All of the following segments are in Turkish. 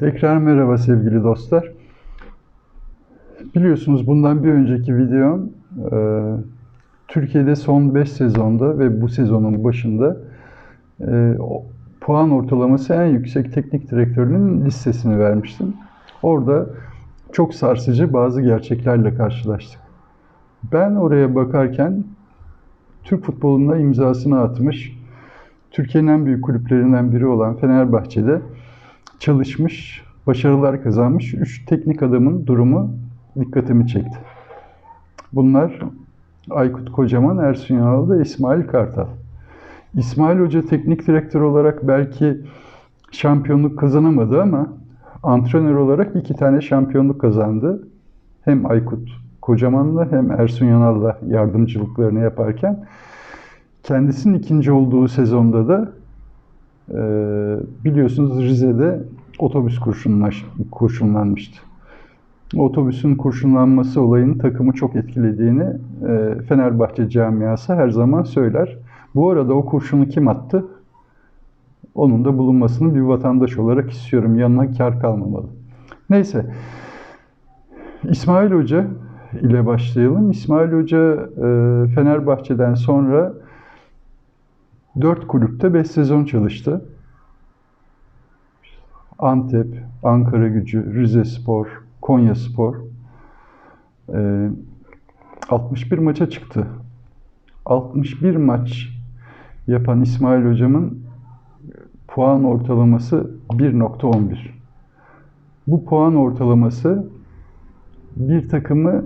Tekrar merhaba sevgili dostlar. Biliyorsunuz bundan bir önceki videom e, Türkiye'de son 5 sezonda ve bu sezonun başında e, puan ortalaması en yüksek teknik direktörünün listesini vermiştim. Orada çok sarsıcı bazı gerçeklerle karşılaştık. Ben oraya bakarken Türk futboluna imzasını atmış, Türkiye'nin en büyük kulüplerinden biri olan Fenerbahçe'de çalışmış, başarılar kazanmış 3 teknik adamın durumu dikkatimi çekti. Bunlar Aykut Kocaman, Ersun Yanal ve İsmail Kartal. İsmail Hoca teknik direktör olarak belki şampiyonluk kazanamadı ama antrenör olarak iki tane şampiyonluk kazandı. Hem Aykut Kocaman'la hem Ersun Yanal'la yardımcılıklarını yaparken kendisinin ikinci olduğu sezonda da e, biliyorsunuz Rize'de otobüs kurşunlaş, kurşunlanmıştı. Otobüsün kurşunlanması olayının takımı çok etkilediğini e, Fenerbahçe camiası her zaman söyler. Bu arada o kurşunu kim attı? Onun da bulunmasını bir vatandaş olarak istiyorum. Yanına kar kalmamalı. Neyse. İsmail Hoca ile başlayalım. İsmail Hoca e, Fenerbahçe'den sonra 4 kulüpte 5 sezon çalıştı. Antep, Ankara Gücü, Rize Spor, Konya Spor. E, 61 maça çıktı. 61 maç yapan İsmail Hocam'ın puan ortalaması 1.11. Bu puan ortalaması bir takımı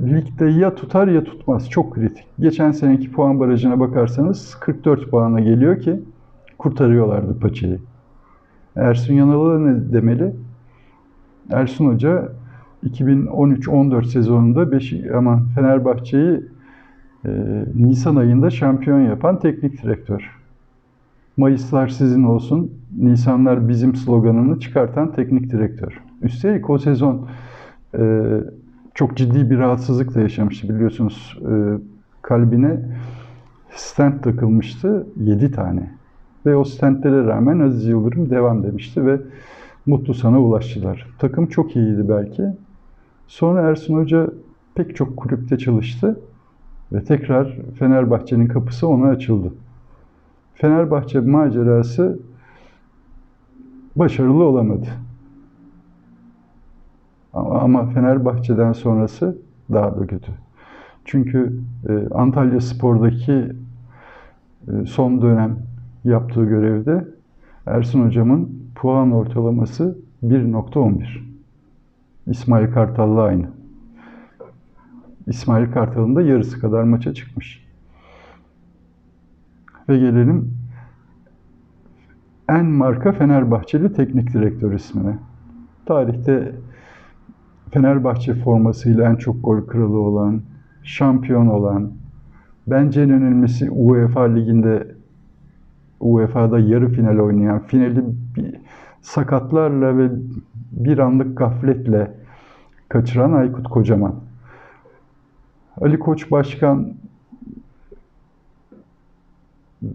ligde ya tutar ya tutmaz. Çok kritik. Geçen seneki puan barajına bakarsanız 44 puana geliyor ki kurtarıyorlardı paçayı. Ersun Yanal'a ne demeli? Ersun Hoca 2013-14 sezonunda Beş, aman Fenerbahçe'yi e, Nisan ayında şampiyon yapan teknik direktör. Mayıslar sizin olsun, Nisanlar bizim sloganını çıkartan teknik direktör. Üstelik o sezon e, çok ciddi bir rahatsızlık da yaşamıştı biliyorsunuz. E, kalbine stent takılmıştı 7 tane. Ve o stentlere rağmen Aziz Yıldırım devam demişti ve mutlu sana ulaştılar. Takım çok iyiydi belki. Sonra Ersun Hoca pek çok kulüpte çalıştı ve tekrar Fenerbahçe'nin kapısı ona açıldı. Fenerbahçe macerası başarılı olamadı. Ama Fenerbahçe'den sonrası daha da kötü. Çünkü e, Antalya Spor'daki e, son dönem yaptığı görevde Ersun Hocam'ın puan ortalaması 1.11. İsmail Kartal'la aynı. İsmail Kartal'ın da yarısı kadar maça çıkmış. Ve gelelim en marka Fenerbahçeli teknik direktör ismine. Tarihte Fenerbahçe formasıyla en çok gol kralı olan, şampiyon olan, bence en önemlisi UEFA Ligi'nde UEFA'da yarı final oynayan, finali bir sakatlarla ve bir anlık gafletle kaçıran Aykut Kocaman. Ali Koç Başkan e,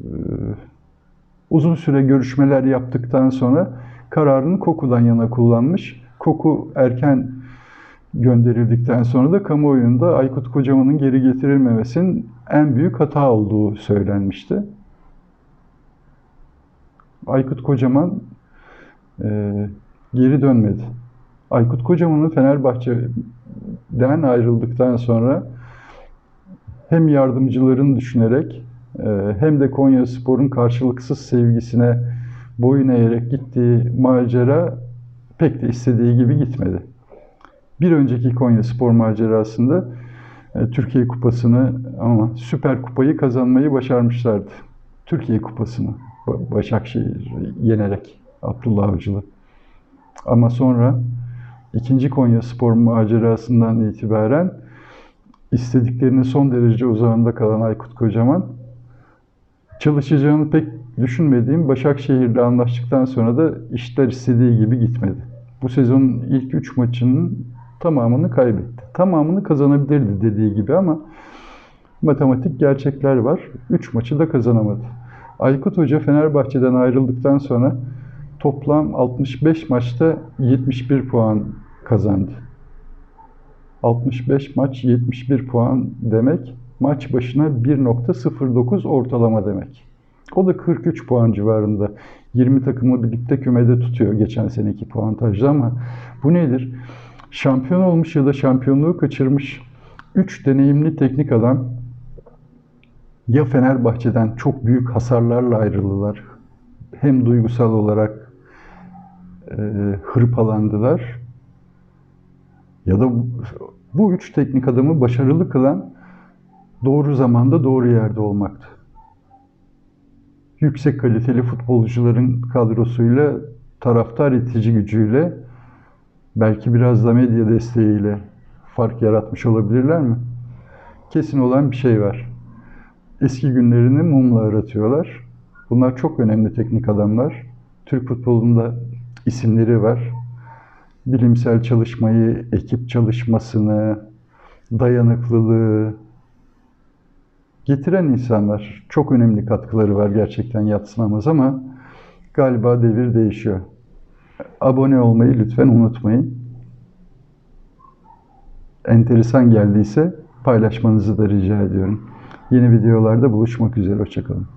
uzun süre görüşmeler yaptıktan sonra kararını Koku'dan yana kullanmış. Koku erken gönderildikten sonra da kamuoyunda Aykut Kocaman'ın geri getirilmemesinin en büyük hata olduğu söylenmişti. Aykut Kocaman e, geri dönmedi. Aykut Kocaman'ın Fenerbahçe'den ayrıldıktan sonra hem yardımcılarını düşünerek e, hem de Konya Spor'un karşılıksız sevgisine boyun eğerek gittiği macera pek de istediği gibi gitmedi. Bir önceki Konya Spor macerasında e, Türkiye Kupası'nı ama Süper Kupayı kazanmayı başarmışlardı. Türkiye Kupası'nı Başakşehir yenerek Abdullah Avcılı. Ama sonra ikinci Konya Spor macerasından itibaren istediklerinin son derece uzağında kalan Aykut Kocaman çalışacağını pek düşünmediğim Başakşehir'le anlaştıktan sonra da işler istediği gibi gitmedi. Bu sezonun ilk üç maçının tamamını kaybetti. Tamamını kazanabilirdi dediği gibi ama matematik gerçekler var. Üç maçı da kazanamadı. Aykut Hoca Fenerbahçe'den ayrıldıktan sonra toplam 65 maçta 71 puan kazandı. 65 maç 71 puan demek maç başına 1.09 ortalama demek. O da 43 puan civarında. 20 takımı birlikte kümede tutuyor geçen seneki puantajda ama bu nedir? Şampiyon olmuş ya da şampiyonluğu kaçırmış 3 deneyimli teknik adam ya Fenerbahçe'den çok büyük hasarlarla ayrıldılar. Hem duygusal olarak e, hırpalandılar ya da bu, bu üç teknik adamı başarılı kılan doğru zamanda doğru yerde olmaktı. Yüksek kaliteli futbolcuların kadrosuyla, taraftar itici gücüyle, belki biraz da medya desteğiyle fark yaratmış olabilirler mi? Kesin olan bir şey var. Eski günlerini mumla aratıyorlar. Bunlar çok önemli teknik adamlar. Türk futbolunda isimleri var. Bilimsel çalışmayı, ekip çalışmasını, dayanıklılığı getiren insanlar. Çok önemli katkıları var gerçekten yatsınamaz ama galiba devir değişiyor. Abone olmayı lütfen unutmayın. Enteresan geldiyse paylaşmanızı da rica ediyorum. Yeni videolarda buluşmak üzere. Hoşçakalın.